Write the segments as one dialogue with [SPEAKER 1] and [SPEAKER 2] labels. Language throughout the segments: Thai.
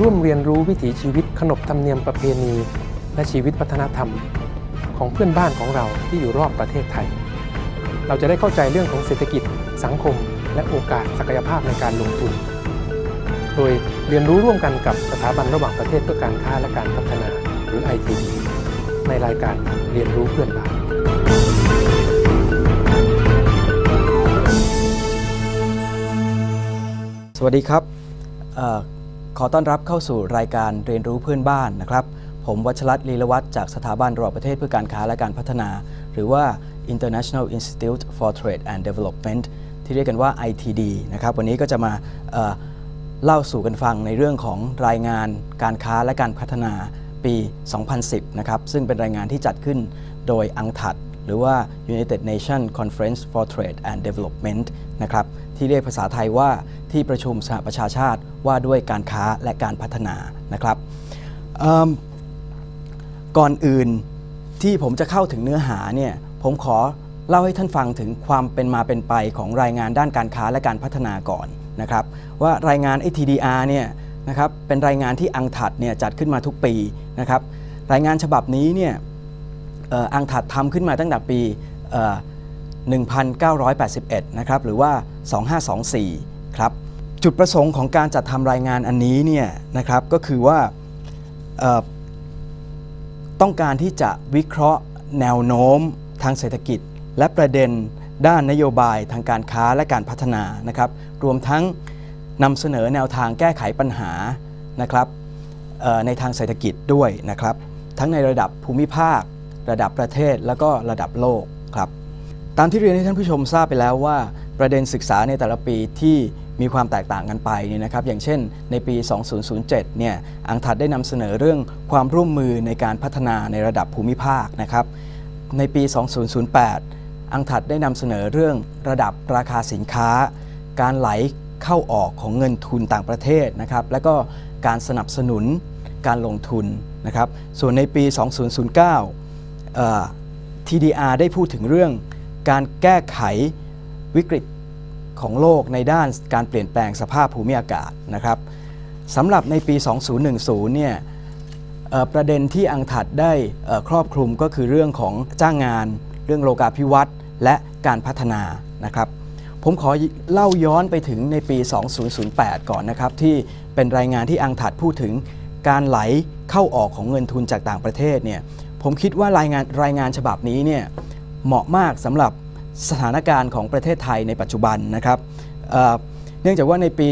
[SPEAKER 1] ร่วมเรียนรู้วิถีชีวิตขนบธรรมเนียมประเพณี และชีวิตวัฒนธรรม ของเพื่อนบ้านของเราที่อยู่รอบประเทศไทย เราจะได้เข้าใจเรื่องของเศรษฐกิจ สังคม และโอกาสศักยภาพในการลงทุน โดยเรียนรู้ร่วมกันกับสถาบันระหว่างประเทศเพื่อการค้าและการพัฒนาหรือ ITD ในรายการเรียนรู้เพื่อนบ้าน
[SPEAKER 2] สวัสดีครับ ขอต้อนรับเข้าสู่รายการเรียนรู้เพื่อนบ้านนะครับ ผมวัชรัตน์ลีลวัฒจากสถาบันระหว่างประเทศเพื่อการค้าและการพัฒนา หรือว่า International Institute for Trade and Development ที่เรียกกันว่า ITD นะครับ วันนี้ก็จะมาเเล่าสู่กันฟังในเรื่องของรายงานการค้าและการพัฒนาปี 2010 นะครับ ซึ่งเป็นรายงานที่จัดขึ้นโดยอังถัด หรือว่า United Nations Conference for Trade and Development นะครับ ที่เรียกภาษาไทยว่าที่ประชุมสหประชาชาติว่าด้วยการค้าและการพัฒนานะครับก่อนอื่นที่ผมจะเข้าถึงเนื้อหาเนี่ยผมขอเล่าให้ท่านฟังถึงความเป็นมาเป็นไปของรายงานด้านการค้าและการพัฒนาก่อนนะครับ ว่ารายงาน ATDR เนี่ยนะครับเป็นรายงานที่อังถัดเนี่ยจัดขึ้นมาทุกปีนะครับ รายงานฉบับนี้เนี่ยอังถัดทำขึ้นมาตั้งแต่ปี 1981 นะครับหรือว่า 2524 ครับจุดประสงค์ของการจัดทำรายงานอันนี้เนี่ยนะครับก็คือว่าต้องการที่จะวิเคราะห์แนวโน้มทางเศรษฐกิจ และประเด็นด้านนโยบายทางการค้าและการพัฒนานะครับรวมทั้งนำเสนอแนวทางแก้ไขปัญหานะครับในทางเศรษฐกิจด้วยนะครับ ทั้งในระดับภูมิภาค ระดับประเทศ แล้วก็ระดับโลกครับ ตามที่เรียนให้ท่านผู้ชมทราบไปแล้วว่า ประเด็นศึกษาในแต่ละปีที่มีความแตกต่างกันไปเนี่ยนะครับ อย่างเช่น ในปี 2007 เนี่ย อังถัดได้นำเสนอเรื่องความร่วมมือในการพัฒนาในระดับภูมิภาคนะครับ ในปี 2008 อังถัดได้นำเสนอเรื่องระดับราคาสินค้า การไหลเข้าออกของเงินทุนต่างประเทศนะครับ และก็การสนับสนุนการลงทุนนะครับ ส่วนในปี 2009เอ่อ TDR ได้พูดถึงเรื่อง การแก้ไขวิกฤตของโลกในด้านการเปลี่ยนแปลงสภาพภูมิอากาศนะครับสำหรับในปี 2010 เนี่ยประเด็นที่อังถัดได้ครอบคลุมก็คือเรื่องของจ้างงาน เรื่องโลกาภิวัตน์และการพัฒนานะครับผมขอเล่าย้อนไปถึงในปี 2008 ก่อนนะครับ ที่เป็นรายงานที่อังถัดพูดถึงการไหลเข้าออกของเงินทุนจากต่างประเทศเนี่ยผมคิดว่ารายงานรายงานฉบับนี้เนี่ย เหมาะมากสำหรับสถานการณ์ของประเทศไทยในปัจจุบันนะครับเเนื่องจากว่าในปี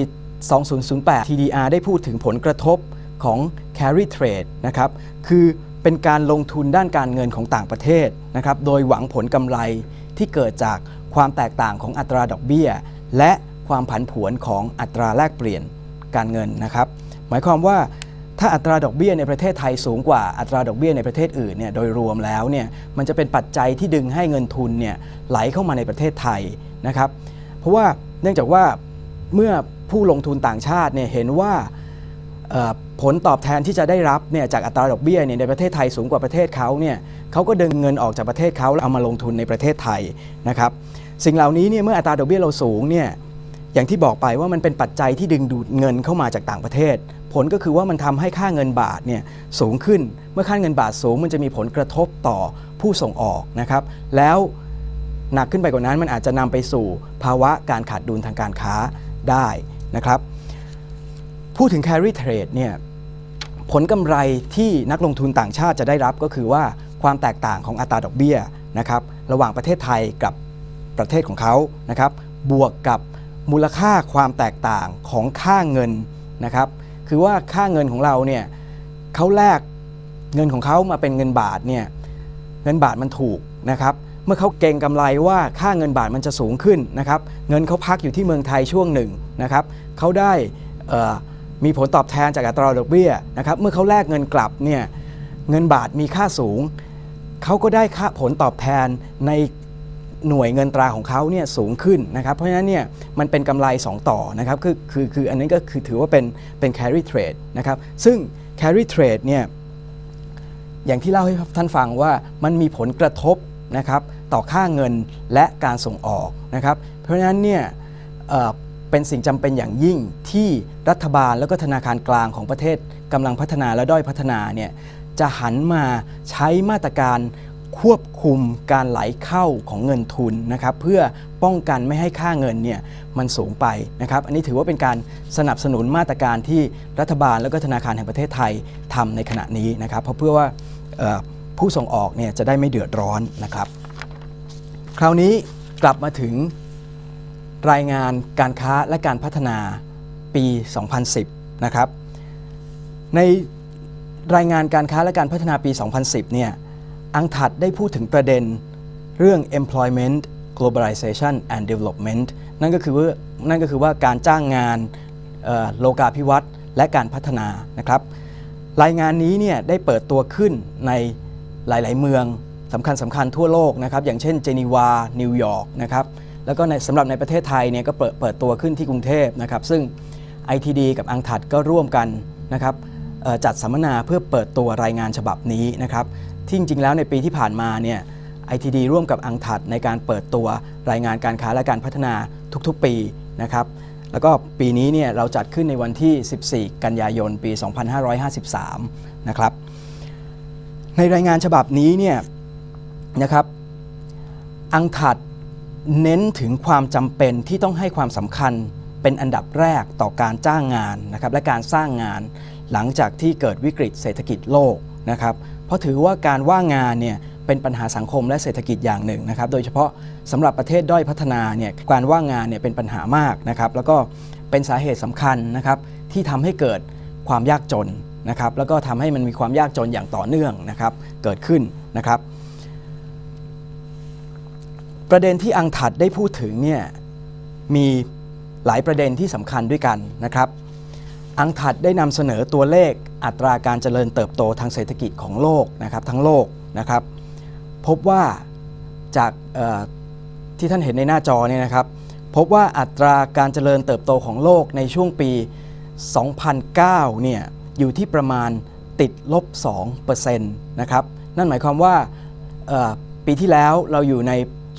[SPEAKER 2] 2008 TDR ได้พูดถึงผลกระทบของ carry trade นะครับ คือเป็นการลงทุนด้านการเงินของต่างประเทศนะครับ โดยหวังผลกำไรที่เกิดจากความแตกต่างของอัตราดอกเบี้ย และความผันผวนของอัตราแลกเปลี่ยนการเงินนะครับ หมายความว่า ถ้าอัตราดอกเบี้ยในประเทศไทยสูงกว่าอัตราดอกเบี้ยในประเทศอื่นเนี่ยโดยรวมแล้วเนี่ยมันจะเป็นปัจจัยที่ดึงให้เงินทุนเนี่ยไหลเข้ามาในประเทศไทยนะครับ เพราะว่าเนื่องจากว่าเมื่อผู้ลงทุนต่างชาติเนี่ยเห็นว่าผลตอบแทนที่จะได้รับเนี่ยจากอัตราดอกเบี้ยเนี่ยในประเทศไทยสูงกว่าประเทศเขาเนี่ยเขาก็ดึงเงินออกจากประเทศเขาแล้วเอามาลงทุนในประเทศไทยนะครับ สิ่งเหล่านี้เนี่ยเมื่ออัตราดอกเบี้ยเราสูงเนี่ยอย่างที่บอกไปว่ามันเป็นปัจจัยที่ดึงดูดเงินเข้ามาจากต่างประเทศ ผลก็คือว่ามันทำให้ค่าเงินบาทเนี่ยสูงขึ้น เมื่อค่าเงินบาทสูงมันจะมีผลกระทบต่อผู้ส่งออกนะครับ แล้วหนักขึ้นไปกว่านั้นมันอาจจะนำไปสู่ภาวะการขาดดุลทางการค้าได้นะครับ พูดถึง carry trade เนี่ยผลกำไรที่นักลงทุนต่างชาติจะได้รับก็คือว่าความแตกต่างของอัตราดอกเบี้ยนะครับระหว่างประเทศไทยกับประเทศของเขานะครับบวกกับมูลค่าความแตกต่างของค่าเงินนะครับ คือว่าค่าเงินของเราเนี่ยเขาแลกเงินของเขามาเป็นเงินบาทเนี่ยเงินบาทมันถูกนะครับเมื่อเขาเก่งกำไรว่าค่าเงินบาทมันจะสูงขึ้นนะครับเงินเขาพักอยู่ที่เมืองไทยช่วงหนึ่งนะครับเขาได้มีผลตอบแทนจากอัตราดอกเบี้ยนะครับเมื่อเขาแลกเงินกลับเนี่ยเงินบาทมีค่าสูง เขาก็ได้ค่าผลตอบแทนใน หน่วยเงินตราของเขาเนี่ยสูงขึ้นนะครับ เพราะฉะนั้นเนี่ยมันเป็นกำไร 2 ต่อนะครับคือคือคืออันนี้ก็คือถือว่าเป็นเป็น carry trade นะครับซึ่ง carry trade เนี่ยอย่างที่เล่าให้ท่านฟังว่ามันมีผลกระทบนะครับต่อค่าเงินและการส่งออกนะครับเพราะฉะนั้นเนี่ยเเป็นสิ่งจำเป็นอย่างยิ่งที่รัฐบาลแล้วก็ธนาคารกลางของประเทศกำลังพัฒนาและด้อยพัฒนาเนี่ยจะหันมาใช้มาตรการ ควบคุมการไหลเข้าของเงินทุนนะครับเพื่อป้องกันไม่ให้ค่าเงินเนี่ยมันสูงไปนะครับ อันนี้ถือว่าเป็นการสนับสนุนมาตรการที่รัฐบาลแล้วก็ธนาคารแห่งประเทศไทยทำในขณะนี้นะครับ เพราะเพื่อว่าผู้ส่งออกเนี่ยจะได้ไม่เดือดร้อนนะครับ คราวนี้กลับมาถึงรายงานการค้าและการพัฒนาปี 2010 นะครับ ในรายงานการค้าและการพัฒนาปี 2010 เนี่ย อังถัดได้พูดถึงประเด็นเรื่อง employment globalization and development นั่นก็คือว่านั่นก็คือว่าการจ้างงานโลกาภิวัตน์และการพัฒนานะครับ รายงานนี้เนี่ยได้เปิดตัวขึ้นในหลาย ๆ เมืองสำคัญสำคัญทั่วโลกนะครับ อย่างเช่นเจนีวา นิวยอร์กนะครับ แล้วก็ในสำหรับในประเทศไทยเนี่ยก็เปิดเปิดตัวขึ้นที่กรุงเทพนะครับ ซึ่ง ITD กับอังถัดก็ร่วมกันนะครับจัดสัมมนาเพื่อเปิดตัวรายงานฉบับนี้นะครับ ที่จริงๆแล้วในปีที่ผ่านมาเนี่ย ITD ร่วมกับอังถัดในการเปิดตัวรายงานการค้าและการพัฒนาทุกๆปีนะครับแล้วก็ปีนี้เนี่ยเราจัดขึ้นในวันที่ 14 กันยายนปี 2553 นะครับ ในรายงานฉบับนี้เนี่ยนะครับอังถัดเน้นถึงความจำเป็นที่ต้องให้ความสำคัญเป็นอันดับแรกต่อการจ้างงานนะครับและการสร้างงานหลังจากที่เกิดวิกฤตเศรษฐกิจโลกนะครับ เพราะถือว่าการว่างงานเนี่ยเป็นปัญหาสังคมและเศรษฐกิจอย่างหนึ่งนะครับ โดยเฉพาะสำหรับประเทศด้อยพัฒนาเนี่ยการว่างงานเนี่ยเป็นปัญหามากนะครับ แล้วก็เป็นสาเหตุสำคัญนะครับที่ทำให้เกิดความยากจนนะครับ แล้วก็ทำให้มันมีความยากจนอย่างต่อเนื่องนะครับ เกิดขึ้นนะครับ ประเด็นที่อังถัดได้พูดถึงเนี่ยมีหลายประเด็นที่สำคัญด้วยกันนะครับ อังถัดได้นำเสนอตัวเลขอัตราการเจริญเติบโตทางเศรษฐกิจของโลกนะครับทั้งโลกนะครับ พบว่าจากที่ท่านเห็นในหน้าจอเนี่ยนะครับ พบว่าอัตราการเจริญเติบโตของโลกในช่วงปี 2009 เนี่ยอยู่ที่ประมาณติดลบ2%นะครับนั่นหมายความว่าปีที่แล้วเราอยู่ใน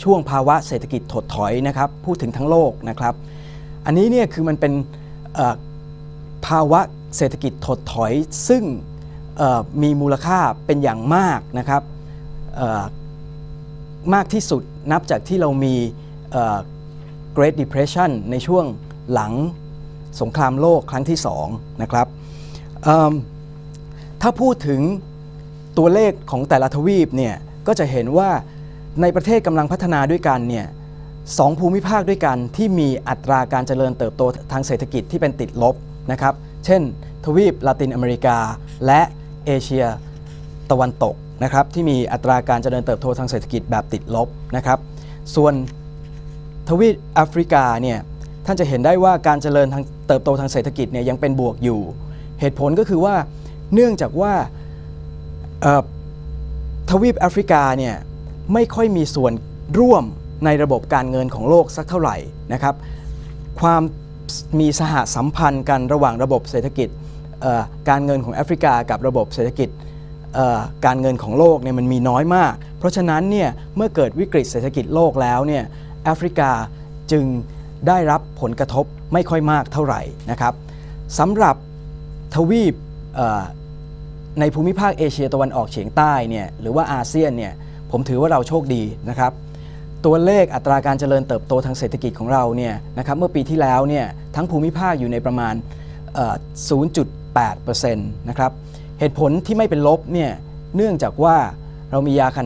[SPEAKER 2] ช่วงภาวะเศรษฐกิจถดถอยนะครับ พูดถึงทั้งโลกนะครับ อันนี้เนี่ยคือมันเป็น ภาวะเศรษฐกิจถดถอยซึ่งมีมูลค่าเป็นอย่างมากนะครับมากที่สุดนับจากที่เรามีเอ่อ Great Depression ในช่วงหลังสงครามโลกครั้งที่2นะครับถ้าพูดถึงตัวเลขของแต่ละทวีปเนี่ยก็จะเห็นว่าในประเทศกำลังพัฒนาด้วยกันเนี่ยสองภูมิภาคด้วยกันที่มีอัตราการเจริญเติบโตทางเศรษฐกิจที่เป็นติดลบ นะครับ เช่น ทวีปลาตินอเมริกา และเอเชียตะวันตกนะครับที่มีอัตราการเจริญเติบโตทางเศรษฐกิจแบบติดลบนะครับ ส่วนทวีปแอฟริกาเนี่ยท่านจะเห็นได้ว่าการเจริญทางเติบโตทางเศรษฐกิจเนี่ยยังเป็นบวกอยู่ เหตุผลก็คือว่าเนื่องจากว่าทวีปแอฟริกาเนี่ยไม่ค่อยมีส่วนร่วมในระบบการเงินของโลกสักเท่าไหร่นะครับ ความ มีสหสัมพันธ์กันระหว่างระบบเศรษฐกิจการเงินของแอฟริกากับระบบเศรษฐกิจการเงินของโลกเนี่ยมันมีน้อยมาก เพราะฉะนั้นเนี่ยเมื่อเกิดวิกฤตเศรษฐกิจโลกแล้วเนี่ยแอฟริกาจึงได้รับผลกระทบไม่ค่อยมากเท่าไหร่นะครับสำหรับทวีปในภูมิภาคเอเชียตะวันออกเฉียงใต้เนี่ยหรือว่าอาเซียนเนี่ยผมถือว่าเราโชคดีนะครับ ตัวเลขอัตราการเจริญเติบโตทางเศรษฐกิจของเราเนี่ยนะครับเมื่อปีที่แล้วเนี่ยทั้งภูมิภาคอยู่ในประมาณเอ่อ0.8%นะครับเหตุผลที่ไม่เป็นลบเนี่ยเนื่องจากว่าเรามียาขนาด